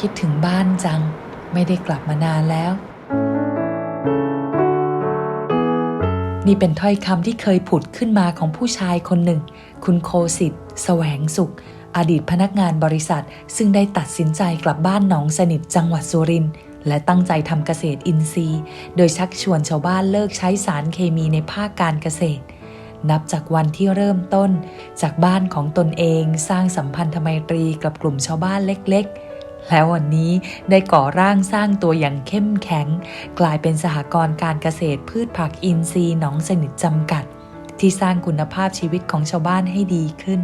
คิดถึงบ้านจัง ไม่ได้กลับมานานแล้ว นี่เป็นถ้อยคำที่เคยผุดขึ้นมาของผู้ชายคนหนึ่ง คุณโคสิทธ์แสวงสุข อดีตพนักงานบริษัท ซึ่งได้ตัดสินใจกลับบ้านหนองสนิทจังหวัดสุรินทร์และตั้งใจทำเกษตรอินทรีย์ โดยชักชวนชาวบ้านเลิกใช้สารเคมีในภาคการเกษตร นับจากวันที่เริ่มต้น จากบ้านของตนเองสร้างสัมพันธไมตรีกับกลุ่มชาวบ้านเล็กๆ แล้ววันนี้ได้ก่อร่างสร้างตัวอย่างเข้มแข็ง กลายเป็นสหกรณ์การเกษตรพืชผักอินทรีย์หนองสนิทจำกัด ที่สร้างคุณภาพชีวิตของชาวบ้านให้ดีขึ้น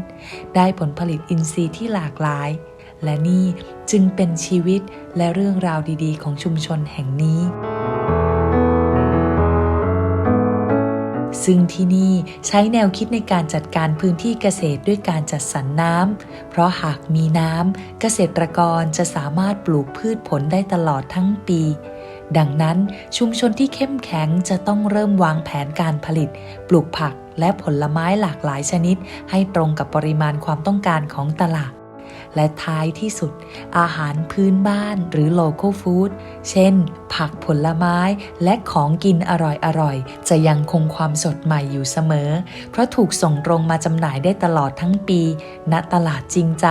ได้ผลผลิตอินทรีย์ที่หลากหลาย และนี่จึงเป็นชีวิตและเรื่องราวดีๆ ของชุมชนแห่งนี้ ซึ่งที่นี่ใช้แนวคิดในการจัดการพื้นที่เกษตรด้วยการจัดสรรน้ำ เพราะหากมีน้ำเกษตรกรจะสามารถปลูกพืชผลได้ตลอดทั้งปี ดังนั้นชุมชนที่เข้มแข็งจะต้องเริ่มวางแผนการผลิต ปลูกผักและผลไม้หลากหลายชนิด ให้ตรงกับปริมาณความต้องการของตลาด และท้ายที่สุด อาหารพื้นบ้านหรือ local food เช่น ผักผลไม้และของกินอร่อยๆ จะยังคงความสดใหม่อยู่เสมอ เพราะถูกส่งตรงมาจำหน่ายได้ตลอดทั้งปี ณตลาดจริงใจ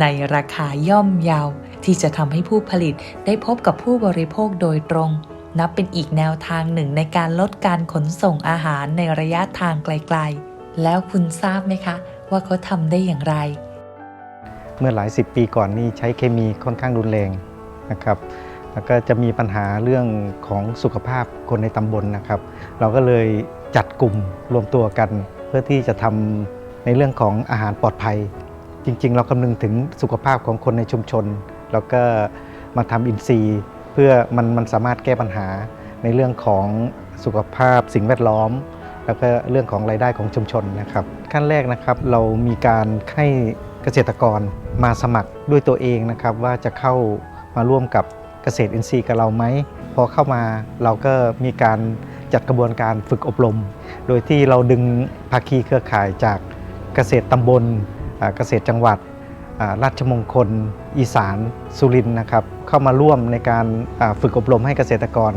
ในราคาย่อมเยา ที่จะทำให้ผู้ผลิตได้พบกับผู้บริโภคโดยตรงนับเป็นอีกแนวทางหนึ่งในการลดการขนส่งอาหารในระยะทางไกลๆ แล้วคุณทราบไหมคะ ว่าเขาทำได้อย่างไร เมื่อหลายสิบปีก่อนนี่ใช้เคมีค่อนข้างรุนแรงนะครับ แล้วก็จะมีปัญหาเรื่องของสุขภาพคนในตำบลนะครับ เราก็เลยจัดกลุ่มรวมตัวกัน เพื่อที่จะทำในเรื่องของอาหารปลอดภัย จริง ๆ เราคำนึงถึงสุขภาพของคนในชุมชน แล้วก็มาทำอินทรีย์ เพื่อมันมันสามารถแก้ปัญหาในเรื่องของสุขภาพสิ่งแวดล้อม แล้วก็เรื่องของรายได้ของชุมชนนะครับ ขั้นแรกนะครับเรามีการให้ เกษตรกรมาสมัครด้วยตัวเองนะครับว่าจะเข้ามาร่วมกับเกษตรอินทรีย์กับเราไหมพอเข้ามาเราก็มีการจัดกระบวนการฝึกอบรม โดยที่เราดึงภาคีเครือข่ายจากเกษตรตำบลเกษตรจังหวัดราชมงคล อีสานสุรินทร์นะครับเข้ามาร่วมในการฝึกอบรมให้เกษตรกร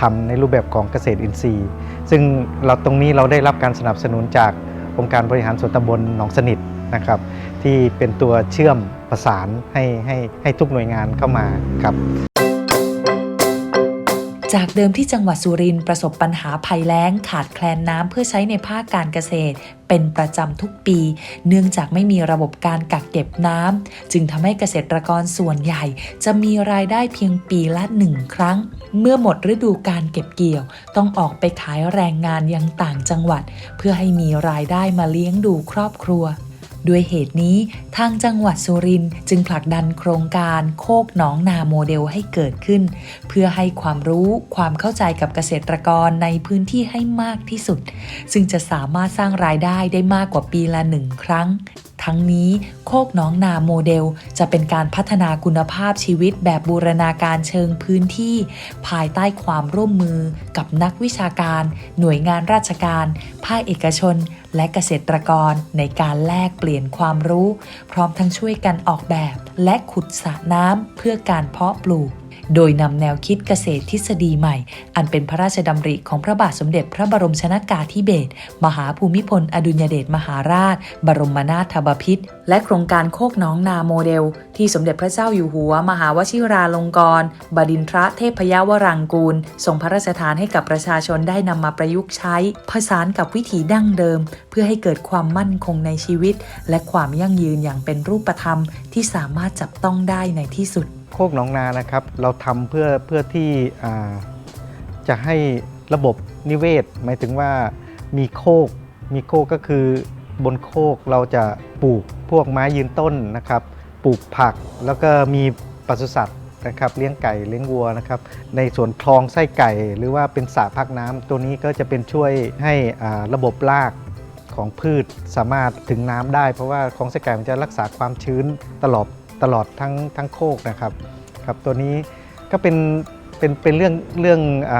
ทำในรูปแบบของเกษตรอินทรีย์ ซึ่งเราตรงนี้เราได้รับการสนับสนุนจากองค์การบริหารส่วนตำบลหนองสนิทนะครับ ที่เป็นตัวเชื่อมประสานให้ให้ให้ทุกหน่วยงานเข้ามาครับ จากเดิมที่จังหวัดสุรินทร์ประสบปัญหาภัยแล้งขาดแคลนน้ำเพื่อใช้ในภาคการเกษตร เป็นประจำทุกปี เนื่องจากไม่มีระบบการกักเก็บน้ำจึงทำให้เกษตรกรส่วนใหญ่ จะมีรายได้เพียงปีละหนึ่งครั้ง เมื่อหมดฤดูการเก็บเกี่ยว ต้องออกไปขายแรงงานยังต่างจังหวัด เพื่อให้มีรายได้มาเลี้ยงดูครอบครัว ด้วยเหตุนี้ทางจังหวัดสุรินทร์จึงผลักดันโครงการโคกหนองนาโมเดลให้เกิดขึ้น เพื่อให้ความรู้ความเข้าใจกับเกษตรกรในพื้นที่ให้มากที่สุด ซึ่งจะสามารถสร้างรายได้ได้มากกว่าปีละหนึ่งครั้ง ทั้งนี้ โคกน้องนาโมเดล จะเป็นการพัฒนาคุณภาพชีวิตแบบบูรณาการเชิงพื้นที่ ภายใต้ความร่วมมือกับนักวิชาการ หน่วยงานราชการ ภาคเอกชน และเกษตรกรในการแลกเปลี่ยนความรู้ พร้อมทั้งช่วยกันออกแบบ และขุดสระน้ำเพื่อการเพาะปลูก โดยนำแนวคิดเกษตรทฤษฎีใหม่ อันเป็นพระราชดำริของพระบาทสมเด็จพระบรมชนากาธิเบศรมหาภูมิพล อดุลยเดชมหาราช บรมนาถบพิตรและโครงการโคกน้องนาโมเดล ที่สมเด็จพระเจ้าอยู่หัว มหาวชิราลงกรณบดินทรเทพยาวรังกูลทรงพระราชทานให้กับประชาชนได้นำมาประยุกต์ใช้ ผสานกับวิถีดั้งเดิม เพื่อให้เกิดความมั่นคงในชีวิต และความยั่งยืนอย่างเป็นรูปธรรมที่สามารถจับต้องได้ในที่สุด คกหนองนานะครับ เราทำเพื่อเพื่อที่จะให้ระบบนิเวศ หมายถึงว่ามีโคก มีโคกก็คือบนโคกเราจะปลูกพวกไม้ยืนต้นนะครับ ปลูกผักแล้วก็มีปศุสัตว์นะครับเลี้ยงไก่เลี้ยงวัวนะครับในส่วนคลองไส้ไก่ หรือว่าเป็นสระพักน้ำตัวนี้ก็จะเป็นช่วยให้ระบบรากของพืชสามารถถึงน้ำได้ เพราะว่าคลองไส้ไก่มันจะรักษาความชื้นตลอด ตลอดทั้งทั้งโคกนะครับครับตัวนี้ก็เป็นเป็นเป็นเรื่องเรื่องอ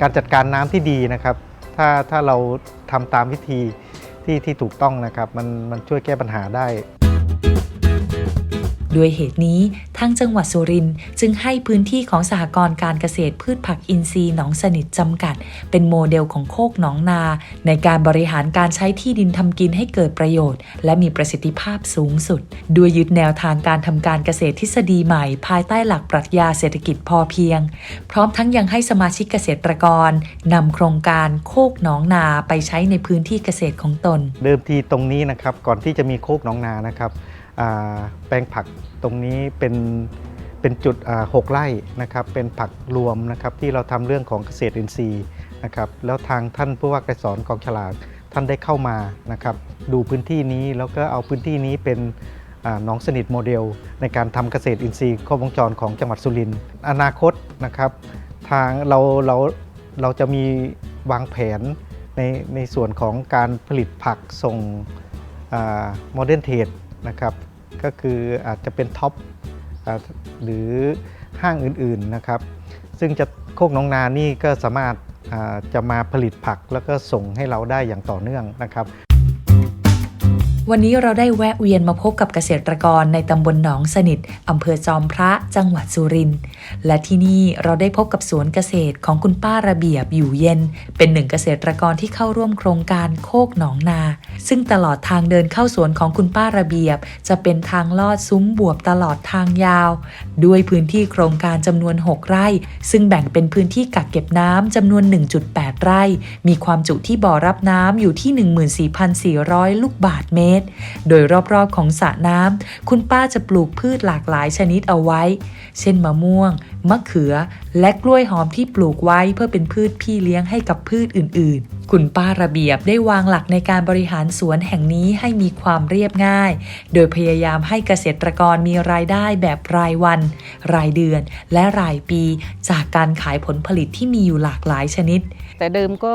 การจัดการน้ำที่ดีนะครับ ถ้าถ้าเราทำตามวิธีที่ที่ถูกต้องนะครับ มันมันช่วยแก้ปัญหาได้ ด้วยเหตุนี้ทางจังหวัดสุรินทร์จึงให้พื้นที่ของสหกรณ์การเกษตรพืชผักอินทรีย์หนองสนิทจำกัด เป็นโมเดลของโคกหนองนา ในการบริหารการใช้ที่ดินทำกินให้เกิดประโยชน์ และมีประสิทธิภาพสูงสุด ด้วยยึดแนวทางการทำการเกษตรทฤษฎีใหม่ ภายใต้หลักปรัชญาเศรษฐกิจพอเพียง พร้อมทั้งยังให้สมาชิกเกษตรกรนำโครงการโคกหนองนาไปใช้ในพื้นที่เกษตรของตน เดิมทีตรงนี้นะครับก่อนที่จะมีโคกหนองนานะครับ แปลงผักตรงนี้เป็นเป็นจุดหกไร่นะครับเป็นผักรวมนะครับที่เราทำเรื่องของเกษตรอินทรีย์นะครับแล้วทางท่านผู้ว่าการสอนกองฉลากท่านได้เข้ามานะครับดูพื้นที่นี้แล้วก็เอาพื้นที่นี้เป็นน้องสนิทโมเดล ในการทำเกษตรอินทรีย์ครบวงจรของจังหวัดสุรินทร์อนาคตนะครับทางเราเราเราจะมีวางแผนในในส่วนของการผลิตผักส่งโมเดิร์นเทรด นะครับก็คืออาจจะเป็นท็อปหรือห้างอื่นๆนะครับ ซึ่งจะโคกน้องนานี่ก็สามารถจะมาผลิตผักแล้วก็ส่งให้เราได้อย่างต่อเนื่องนะครับ วันนี้เราได้แวะเวียนมาพบกับเกษตรกรในตำบลหนองสนิทอำเภอจอมพระจังหวัดสุรินทร์และที่นี่เราได้พบกับสวนเกษตรของคุณป้าระเบียบอยู่เย็น เป็นหนึ่งเกษตรกรที่เข้าร่วมโครงการโคกหนองนา ซึ่งตลอดทางเดินเข้าสวนของคุณป้าระเบียบ จะเป็นทางลอดซุ้มบวบตลอดทางยาว ด้วยพื้นที่โครงการจำนวน 6 ไร่ ซึ่งแบ่งเป็นพื้นที่กักเก็บน้ำจำนวน 1.8 ไร่ มีความจุที่บ่อรับน้ำอยู่ที่ 14,400 ลูกบาทเมตรตร โดยรอบๆของสระน้ำคุณป้าจะปลูกพืชหลากหลายชนิดเอาไว้ เช่นมะม่วง มะเขือ และกล้วยหอมที่ปลูกไว้เพื่อเป็นพืชพี่เลี้ยงให้กับพืชอื่นๆ คุณป้าระเบียบได้วางหลักในการบริหารสวนแห่งนี้ให้มีความเรียบง่าย โดยพยายามให้เกษตรกรมีรายได้แบบรายวัน รายเดือน และรายปี จากการขายผลผลิตที่มีอยู่หลากหลายชนิด แต่เดิมก็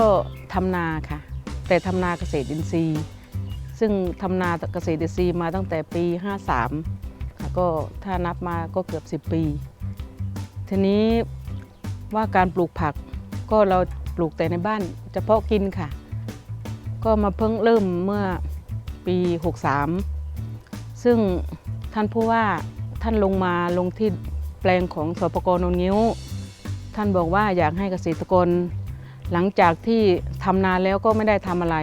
ทำนาค่ะ แต่ทำนาเกษตรอินทรีย์ ซึ่งทำนาเกษตรอินทรีย์มาตั้งแต่ปี 53ค่ะก็ถ้านับมาก็เกือบ 10 ปี ทีนี้ว่าการปลูกผักก็เราปลูกแต่ในบ้านเฉพาะกินค่ะ ก็มาเพิ่งเริ่มเมื่อปี 63 ซึ่งท่านผู้ว่าท่านลงมาลงที่แปลงของสปกรนนงิ้ว ท่านบอกว่าอยากให้เกษตรกร หลังจากที่ทำนาแล้วก็ไม่ได้ทำอะไร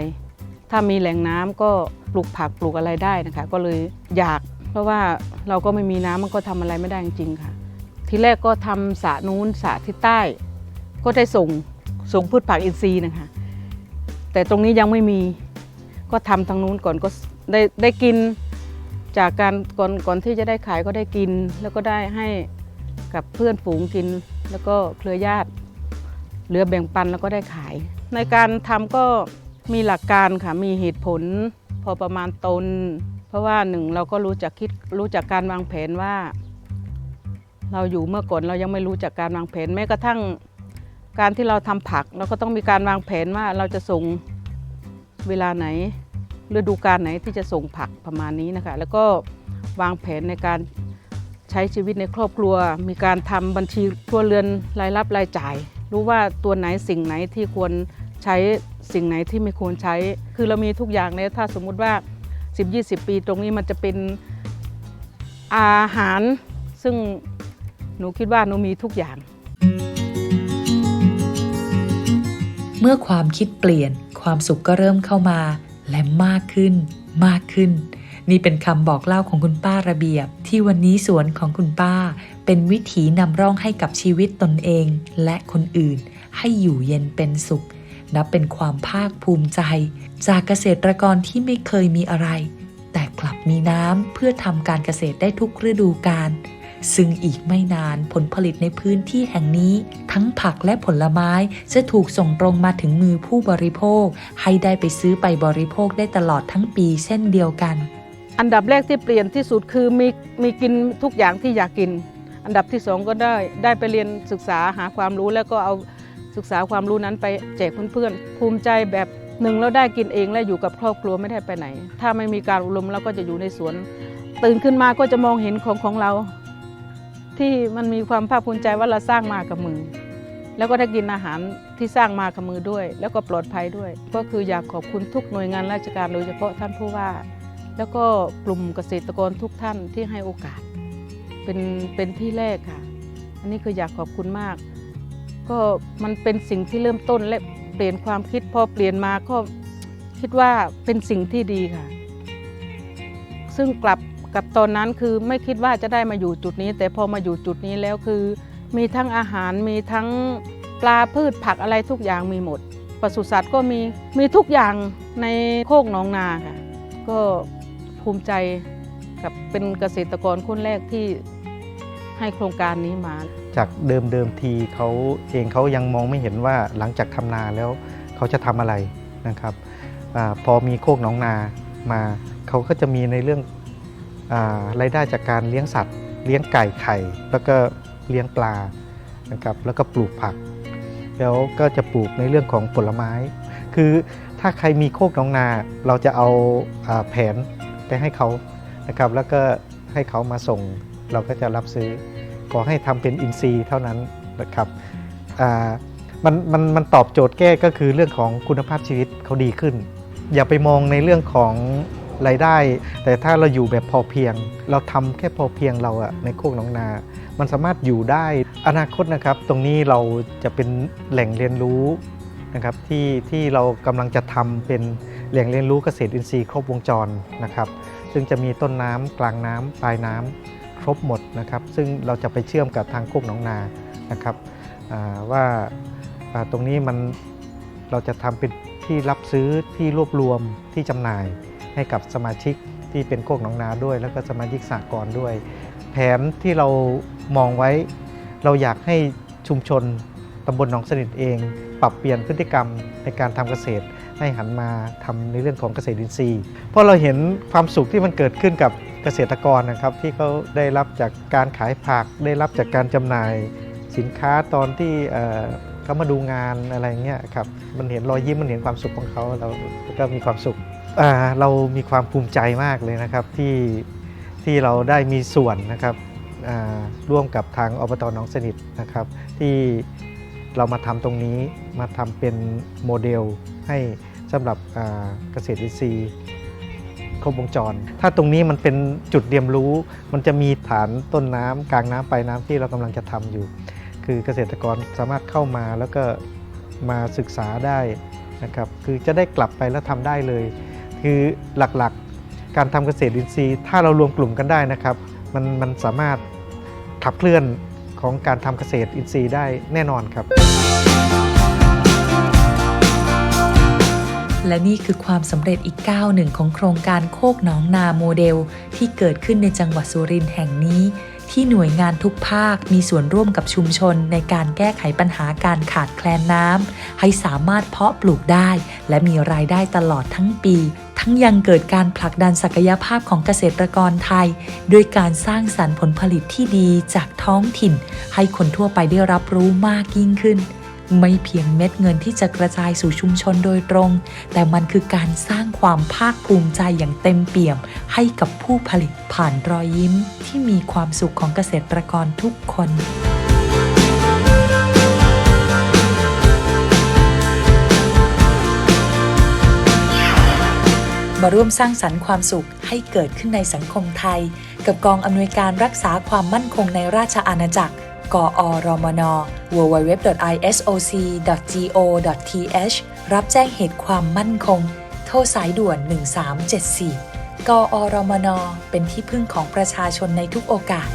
ถ้ามีแหล่งน้ำก็ปลูกผักปลูกอะไรได้นะคะ ก็เลยอยาก เพราะว่าเราก็ไม่มีน้ำมันก็ทำอะไรไม่ได้จริงๆค่ะ ทีแรกก็ทำสระนู้นสระที่ใต้ ก็ได้ส่งส่งพืชผักอินทรีย์นะคะ แต่ตรงนี้ยังไม่มีก็ทำทางนู้นก่อนก็ได้ได้กินจากการก่อนก่อนที่จะได้ขายก็ได้กิน แล้วก็ได้ให้กับเพื่อนฝูงกิน แล้วก็เครือญาติเหลือแบ่งปันแล้วก็ได้ขาย ในการทำก็ มีหลักการค่ะมีเหตุผล พอประมาณตน เพราะว่าหนึ่งเราก็รู้จักคิดรู้จักการวางแผนว่า เราอยู่เมื่อก่อนเรายังไม่รู้จักการวางแผน แม้กระทั่งการที่เราทำผัก เราก็ต้องมีการวางแผนว่าเราจะส่งเวลาไหนฤดูกาลไหนที่จะส่งผักประมาณนี้นะคะ แล้วก็วางแผนในการใช้ชีวิตในครอบครัว มีการทำบัญชีครัวเรือนรายรับรายจ่าย รู้ว่าตัวไหนสิ่งไหนที่ควรใช้ สิ่งไหนที่ไม่ควรใช้ คือเรามีทุกอย่างเนี่ยถ้าสมมุติว่า 10-20 ปีตรงนี้มันจะเป็นอาหาร ซึ่งหนูคิดว่าหนูมีทุกอย่าง เมื่อความคิดเปลี่ยนความสุขก็เริ่มเข้ามา และมากขึ้น มากขึ้น นี่เป็นคำบอกเล่าของคุณป้าระเบียบ ที่วันนี้สวนของคุณป้า เป็นวิถีนำร่องให้กับชีวิตตนเอง และคนอื่น ให้อยู่เย็นเป็นสุข นับเป็นความภาคภูมิใจ จากเกษตรกรที่ไม่เคยมีอะไร แต่กลับมีน้ำเพื่อทำการเกษตรได้ทุกฤดูกาลซึ่งอีกไม่นานผลผลิตในพื้นที่แห่งนี้ ทั้งผักและผลไม้จะถูกส่งตรงมาถึงมือผู้บริโภค ให้ได้ไปซื้อไปบริโภคได้ตลอดทั้งปีเช่นเดียวกัน อันดับแรกที่เปลี่ยนที่สุดคือมีมีกินทุกอย่างที่อยากกิน อันดับที่สองก็ได้ได้ไปเรียนศึกษาหาความรู้แล้วก็เอา ศึกษาความรู้นั้นไปแจกเพื่อนๆภูมิใจแบบหนึ่งเราได้กินเองและอยู่กับครอบครัวไม่ได้ไปไหน ถ้าไม่มีการอบรมเราก็จะอยู่ในสวน ตื่นขึ้นมาก็จะมองเห็นของของเรา ที่มันมีความภาคภูมิใจว่าเราสร้างมากับมือ แล้วก็ได้กินอาหารที่สร้างมากับมือด้วย แล้วก็ปลอดภัยด้วย ก็คืออยากขอบคุณทุกหน่วยงานราชการโดยเฉพาะท่านผู้ว่า แล้วก็กลุ่มเกษตรกรทุกท่านที่ให้โอกาส เป็นเป็นที่แรกค่ะ อันนี้คืออยากขอบคุณมาก ก็มันเป็นสิ่งที่เริ่มต้นและเปลี่ยนความคิดพอเปลี่ยนมาก็คิดว่าเป็นสิ่งที่ดีค่ะ ซึ่งกลับกับตอนนั้นคือไม่คิดว่าจะได้มาอยู่จุดนี้ แต่พอมาอยู่จุดนี้แล้วคือ มีทั้งอาหารมีทั้งปลาพืชผักอะไรทุกอย่างมีหมดปศุสัตว์ก็มีมีทุกอย่างในโคกหนองนาค่ะ ก็ภูมิใจกับเป็นเกษตรกรคนแรกที่ ให้โครงการนี้มา จากเดิมเดิมทีเขาเองเขายังมองไม่เห็นว่าหลังจากทำนาแล้วเขาจะทำอะไรนะครับอพอมีโคกหนองนามาเขาก็จะมีในเรื่องอารายได้จากการเลี้ยงสัตว์ เลี้ยงไก่ไข่ แล้วก็เลี้ยงปลานะครับแล้วก็ปลูกผัก แล้วก็จะปลูกในเรื่องของผลไม้ คือถ้าใครมีโคกหนองนาเราจะเอาอาแผนไปให้เขานะครับแล้วก็ให้เขามาส่ง เราก็จะรับซื้อ ขอให้ทำเป็นอินซีย์เท่านั้นนะครับมันมันมันตอบโจทย์แก้ก็คือเรื่องของคุณภาพชีวิตเขาดีขึ้น อย่าไปมองในเรื่องของรายได้ แต่ถ้าเราอยู่แบบพอเพียง เราทำแค่พอเพียงเราอะในโคกหนองนา มันสามารถอยู่ได้อนาคตนะครับ ตรงนี้เราจะเป็นแหล่งเรียนรู้นะครับที่ที่เรากำลังจะทำเป็นแหล่งเรียนรู้เกษตรอินทรีย์ครบวงจรนะครับ ซึ่งจะมีต้นน้ำกลางน้ำปลายน้ำ ครบหมดนะครับ ซึ่งเราจะไปเชื่อมกับทางโคกหนองนานะครับว่าอ่าตรงนี้มันเราจะทำเป็นที่รับซื้อที่รวบรวมที่จำหน่ายให้กับสมาชิกที่เป็นโคกหนองนาด้วย แล้วก็สมาชิกสากลด้วย แผนที่เรามองไว้ เราอยากให้ชุมชนตำบลหนองสนิทเอง ปรับเปลี่ยนพฤติกรรมในการทำเกษตรให้หันมาทำในเรื่องของเกษตรอินทรีย์ เพราะเราเห็นความสุขที่มันเกิดขึ้นกับ เกษตรกรนะครับที่เขาได้รับจากการขายผัก ได้รับจากการจำหน่ายสินค้าตอนที่เขามาดูงานอะไรเงี้ยครับมันเห็นรอยยิ้มมันเห็นความสุขของเขาเราก็มีความสุขเรามีความภูมิใจมากเลยนะครับที่ที่เราได้มีส่วนนะครับร่วมกับทางอบตหนองสนิทนะครับที่เรามาทำตรงนี้มาทำเป็นโมเดลให้สำหรับเกษตรอินทรีย์ ครบวงจร ถ้าตรงนี้มันเป็นจุดเรียนรู้ มันจะมีฐานต้นน้ำกลางน้ำปลายน้ำที่เรากำลังจะทำอยู่ คือเกษตรกรสามารถเข้ามาแล้วก็มาศึกษาได้นะครับคือจะได้กลับไปแล้วทำได้เลย คือหลักๆการทำเกษตรอินทรีย์ ถ้าเรารวมกลุ่มกันได้นะครับมันมันสามารถขับเคลื่อนของการทำเกษตรอินทรีย์ได้แน่นอนครับ และนี่คือความสำเร็จอีกก้าวหนึ่งของโครงการโคกหนองนาโมเดล ที่เกิดขึ้นในจังหวัดสุรินทร์แห่งนี้ ที่หน่วยงานทุกภาคมีส่วนร่วมกับชุมชนในการแก้ไขปัญหาการขาดแคลนน้ำให้สามารถเพาะปลูกได้ และมีรายได้ตลอดทั้งปี ทั้งยังเกิดการผลักดันศักยภาพของเกษตรกรไทยด้วยการสร้างสรรค์ผลผลิตที่ดีจากท้องถิ่น ให้คนทั่วไปได้รับรู้มากยิ่งขึ้น ไม่เพียงเม็ดเงินที่จะกระจายสู่ชุมชนโดยตรง แต่มันคือการสร้างความภาคภูมิใจอย่างเต็มเปี่ยม ให้กับผู้ผลิตผ่านรอยยิ้มที่มีความสุขของเกษตรกรทุกคนมาร่วมสร้างสรรค์ความสุขให้เกิดขึ้นในสังคมไทย กับกองอำนวยการรักษาความมั่นคงในราชอาณาจักร กอรมน www.isoc.go.th รับแจ้งเหตุความมั่นคง โทรสายด่วน 1374 กอรมน เป็นที่พึ่งของประชาชนในทุกโอกาส